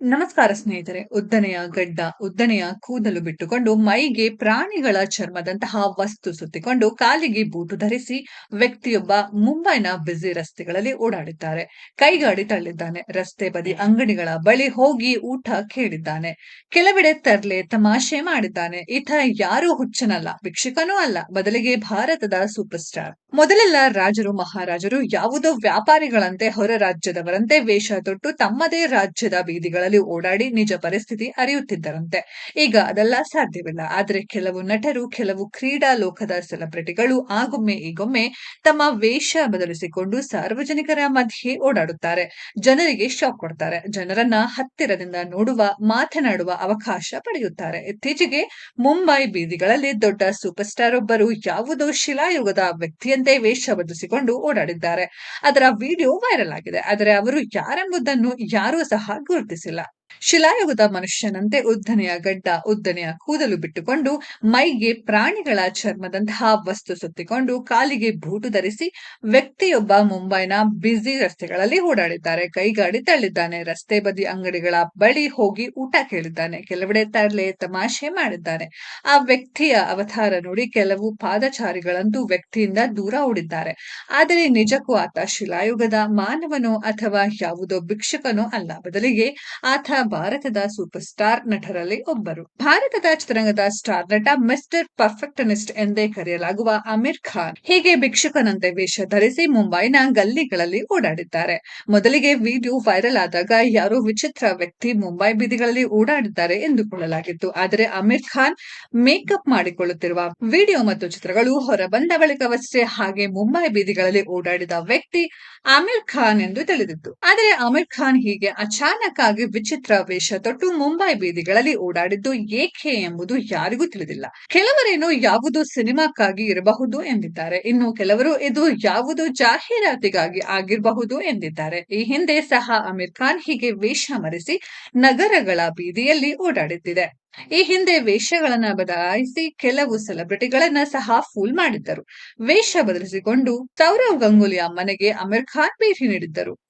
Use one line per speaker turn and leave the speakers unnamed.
ನಮಸ್ಕಾರ ಸ್ನೇಹಿತರೆ, ಉದ್ದನೆಯ ಗಡ್ಡ, ಉದ್ದನೆಯ ಕೂದಲು ಬಿಟ್ಟುಕೊಂಡು ಮೈಗೆ ಪ್ರಾಣಿಗಳ ಚರ್ಮದಂತಹ ವಸ್ತು ಸುತ್ತಿಕೊಂಡು ಕಾಲಿಗೆ ಬೂಟು ಧರಿಸಿ ವ್ಯಕ್ತಿಯೊಬ್ಬ ಮುಂಬೈನ ಬ್ಯುಸಿ ರಸ್ತೆಗಳಲ್ಲಿ ಓಡಾಡಿದ್ದಾರೆ. ಕೈಗಾಡಿ ತಳ್ಳಿದ್ದಾನೆ. ರಸ್ತೆ ಬದಿ ಅಂಗಡಿಗಳ ಬಳಿ ಹೋಗಿ ಊಟ ಕೇಳಿದ್ದಾನೆ. ಕೆಲವೆಡೆ ತರ್ಲೆ ತಮಾಷೆ ಮಾಡಿದ್ದಾನೆ. ಈತ ಯಾರೂ ಹುಚ್ಚನಲ್ಲ, ಭಿಕ್ಷುಕನೂ ಅಲ್ಲ. ಬದಲಿಗೆ ಭಾರತದ ಸೂಪರ್ ಸ್ಟಾರ್ ಮೊದಲೆಲ್ಲ ರಾಜರು, ಮಹಾರಾಜರು ಯಾವುದೋ ವ್ಯಾಪಾರಿಗಳಂತೆ ಹೊರ ರಾಜ್ಯದವರಂತೆ ವೇಷ ತೊಟ್ಟು ತಮ್ಮದೇ ರಾಜ್ಯದ ಬೀದಿಗಳಲ್ಲಿ ಓಡಾಡಿ ನಿಜ ಪರಿಸ್ಥಿತಿ ಅರಿಯುತ್ತಿದ್ದರಂತೆ. ಈಗ ಅದೆಲ್ಲ ಸಾಧ್ಯವಿಲ್ಲ. ಆದರೆ ಕೆಲವು ನಟರು, ಕೆಲವು ಕ್ರೀಡಾ ಲೋಕದ ಸೆಲೆಬ್ರಿಟಿಗಳು ಆಗೊಮ್ಮೆ ಈಗೊಮ್ಮೆ ತಮ್ಮ ವೇಷ ಬದಲಿಸಿಕೊಂಡು ಸಾರ್ವಜನಿಕರ ಮಧ್ಯೆ ಓಡಾಡುತ್ತಾರೆ. ಜನರಿಗೆ ಶಾಕ್ ಕೊಡ್ತಾರೆ. ಜನರನ್ನ ಹತ್ತಿರದಿಂದ ನೋಡುವ, ಮಾತನಾಡುವ ಅವಕಾಶ ಪಡೆಯುತ್ತಾರೆ. ಇತ್ತೀಚೆಗೆ ಮುಂಬೈ ಬೀದಿಗಳಲ್ಲಿ ದೊಡ್ಡ ಸೂಪರ್ ಸ್ಟಾರ್ ಒಬ್ಬರು ಯಾವುದೋ ಶಿಲಾಯುಗದ ವ್ಯಕ್ತಿಯಂತೆ ವೇಷ ಬದಲಿಸಿಕೊಂಡು ಓಡಾಡಿದ್ದಾರೆ. ಅದರ ವಿಡಿಯೋ ವೈರಲ್ ಆಗಿದೆ. ಆದರೆ ಅವರು ಯಾರೆಂಬುದನ್ನು ಯಾರೂ ಸಹ ಗುರುತಿಸಿಲ್ಲ. las ಶಿಲಾಯುಗದ ಮನುಷ್ಯನಂತೆ ಉದ್ದನೆಯ ಗಡ್ಡ, ಉದ್ದನೆಯ ಕೂದಲು ಬಿಟ್ಟುಕೊಂಡು ಮೈಗೆ ಪ್ರಾಣಿಗಳ ಚರ್ಮದಂತಹ ವಸ್ತು ಸುತ್ತಿಕೊಂಡು ಕಾಲಿಗೆ ಬೂಟು ಧರಿಸಿ ವ್ಯಕ್ತಿಯೊಬ್ಬ ಮುಂಬೈನ ಬ್ಯುಸಿ ರಸ್ತೆಗಳಲ್ಲಿ ಓಡಾಡಿದ್ದಾರೆ. ಕೈಗಾಡಿ ತಳ್ಳಿದ್ದಾನೆ. ರಸ್ತೆ ಬದಿ ಅಂಗಡಿಗಳ ಬಳಿ ಹೋಗಿ ಊಟ ಕೇಳಿದ್ದಾನೆ. ಕೆಲವೆಡೆ ತರಲೆ ತಮಾಷೆ ಮಾಡಿದ್ದಾನೆ. ಆ ವ್ಯಕ್ತಿಯ ಅವತಾರ ನೋಡಿ ಕೆಲವು ಪಾದಚಾರಿಗಳಂತೂ ವ್ಯಕ್ತಿಯಿಂದ ದೂರ ಓಡಿದ್ದಾರೆ. ಆದರೆ ನಿಜಕ್ಕೂ ಆತ ಶಿಲಾಯುಗದ ಮಾನವನೋ ಅಥವಾ ಯಾವುದೋ ಭಿಕ್ಷುಕನೋ ಅಲ್ಲ. ಬದಲಿಗೆ ಆತ ಭಾರತದ ಸೂಪರ್ ಸ್ಟಾರ್ ನಟರಲ್ಲಿ ಒಬ್ಬರು. ಭಾರತದ ಚಿತ್ರರಂಗದ ಸ್ಟಾರ್ ನಟ ಮಿಸ್ಟರ್ ಪರ್ಫೆಕ್ಟನಿಸ್ಟ್ ಎಂದೇ ಕರೆಯಲಾಗುವ ಅಮೀರ್ ಖಾನ್ ಹೀಗೆ ಭಿಕ್ಷುಕನಂತೆ ವೇಷ ಧರಿಸಿ ಮುಂಬೈನ ಗಲ್ಲಿಗಳಲ್ಲಿ ಓಡಾಡಿದ್ದಾರೆ. ಮೊದಲಿಗೆ ವಿಡಿಯೋ ವೈರಲ್ ಆದಾಗ ಯಾರೋ ವಿಚಿತ್ರ ವ್ಯಕ್ತಿ ಮುಂಬೈ ಬೀದಿಗಳಲ್ಲಿ ಓಡಾಡಿದ್ದಾರೆ ಎಂದುಕೊಳ್ಳಲಾಗಿತ್ತು. ಆದರೆ ಅಮೀರ್ ಖಾನ್ ಮೇಕಪ್ ಮಾಡಿಕೊಳ್ಳುತ್ತಿರುವ ವಿಡಿಯೋ ಮತ್ತು ಚಿತ್ರಗಳು ಹೊರಬಂದ ಬಳಿಕವಷ್ಟೇ ಹಾಗೆ ಮುಂಬೈ ಬೀದಿಗಳಲ್ಲಿ ಓಡಾಡಿದ ವ್ಯಕ್ತಿ ಅಮೀರ್ ಖಾನ್ ಎಂದು ತಿಳಿದಿತ್ತು. ಆದರೆ ಅಮೀರ್ ಖಾನ್ ಹೀಗೆ ಅಚಾನಕ್ ಆಗಿ ವಿಚಿತ್ರ ವೇಷ ತೊಟ್ಟು ಮುಂಬೈ ಬೀದಿಗಳಲ್ಲಿ ಓಡಾಡಿದ್ದು ಏಕೆ ಎಂಬುದು ಯಾರಿಗೂ ತಿಳಿದಿಲ್ಲ. ಕೆಲವರೇನು ಯಾವುದು ಸಿನಿಮಾಕ್ಕಾಗಿ ಇರಬಹುದು ಎಂದಿದ್ದಾರೆ. ಇನ್ನು ಕೆಲವರು ಇದು ಯಾವುದು ಜಾಹೀರಾತಿಗಾಗಿ ಆಗಿರಬಹುದು ಎಂದಿದ್ದಾರೆ. ಈ ಹಿಂದೆ ಸಹ ಅಮೀರ್ ಖಾನ್ ಹೀಗೆ ವೇಷ ಮರೆಸಿ ನಗರಗಳ ಬೀದಿಯಲ್ಲಿ ಓಡಾಡುತ್ತಿದೆ ಈ ಹಿಂದೆ ವೇಷಗಳನ್ನ ಬದಲಾಯಿಸಿ ಕೆಲವು ಸೆಲೆಬ್ರಿಟಿಗಳನ್ನ ಸಹ ಫೂಲ್ ಮಾಡಿದ್ದರು. ವೇಷ ಬದಲಿಸಿಕೊಂಡು ಸೌರವ್ ಗಂಗೂಲಿಯ ಮನೆಗೆ ಅಮೀರ್ ಖಾನ್ ಭೇಟಿ ನೀಡಿದ್ದರು.